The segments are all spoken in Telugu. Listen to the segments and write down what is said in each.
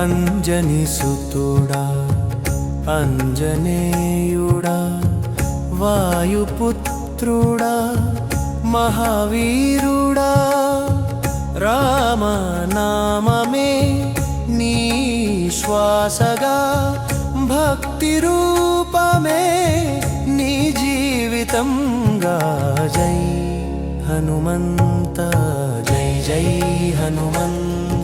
అంజని సుతుడా అంజనేయుడా వాయుపుత్రుడా మహావీరుడా రామనామమే నీ శ్వాసగా భక్తి రూపమే నీ జీవితంగా. జై హనుమంత జై జై హనుమంత.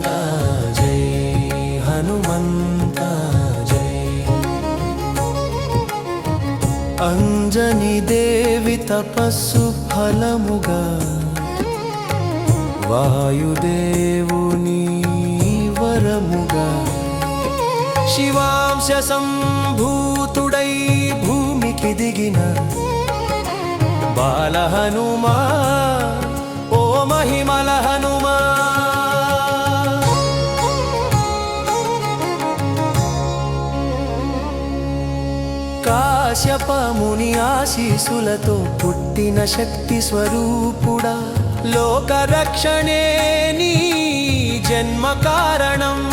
అంజని దేవి తపస్సు ఫలముగా వాయుదేవుని వరముగా శివాంశ సంభూతుడై భూమికి దిగిన బాలహనుమా ఓ మహిమలహను కాశ్యపముని ఆశీసులతో పుట్టిన శక్తి స్వరూపుడా. లోకరక్షణే నీ జన్మ కారణం.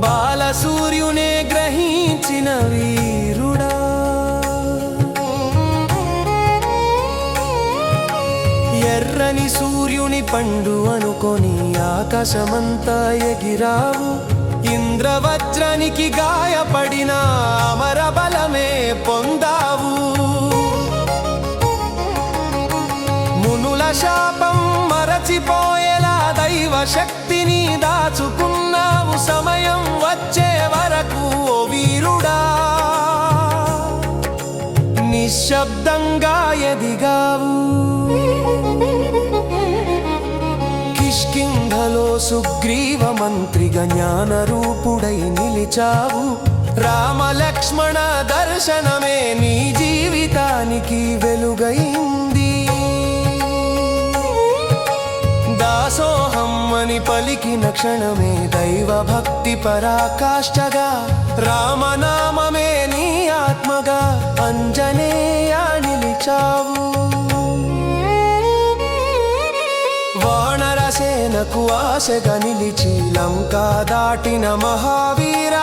బాలసూర్యునే గ్రహించిన వీరుడా. ఎర్రని సూర్యుని పండు అనుకొని ఆకాశమంతా ఎగిరావు. ఇంద్రవజ్రనికి గాయపడిన అమర బలమే పొందావు. మునుల శాపం మరచిపోయేలా దైవ శక్తిని దాచుకున్నావు. సమయం వచ్చే వరకు ఓ వీరుడా. నిశ్శబ్దంగా ఎదిగావు. సుగ్రీవ మంత్రిగా జ్ఞాన రూపుడై నిలిచావు. రామ లక్ష్మణ దర్శనమే నీ జీవితానికి వెలుగైంది. దాసోహం అని పలికిన క్షణమే దైవ భక్తి పరాకాష్ఠగా రామనామమే వానరసేనకు ఆశగా నిలిచి లంకా దాటిన మహావీర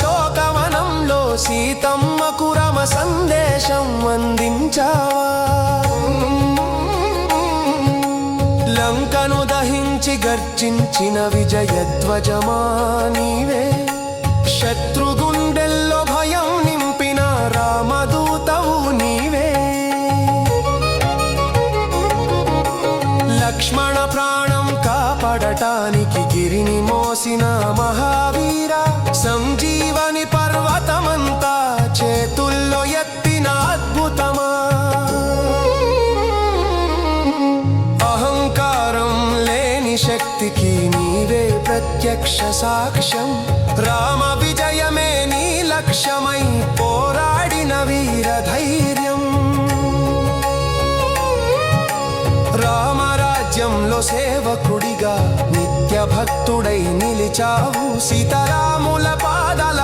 శోకవనంలో సీతమ్మకు రమ సందేశం అందించావా? లంకను దహించి గర్జించిన విజయధ్వజమా నీవే? శత్రుగుండెల్లో భయం నింపిన రామదూతవు నీవే? లక్ష్మణ ప్రా కాపాడటానికి గిరిని మోసిన మహావీర సంజీవని పర్వతమంతా చేతుల్లో ఎత్తిన అద్భుతమా? అహంకారం లేని శక్తికి నీవే ప్రత్యక్ష సాక్ష్యం. రామ విజయమే నీ లక్ష్యమై పోరాడిన వీర ధైర్యం రామరాజ్యంలో సేవకుడిగా భక్తుడై నిలిచావు సీతారాముల పాదాల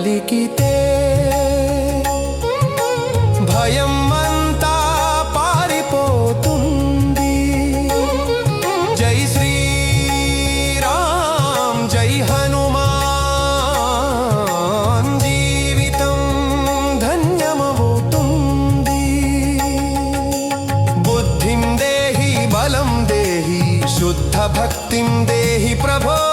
कलिकिते भयं मन्ता पारिपोतुन्दि जय श्री राम जय हनुमान। जीवितं धन्यमवोतुन्दि बुद्धिं देहि, बलं देहि शुद्ध भक्तिं देहि प्रभो।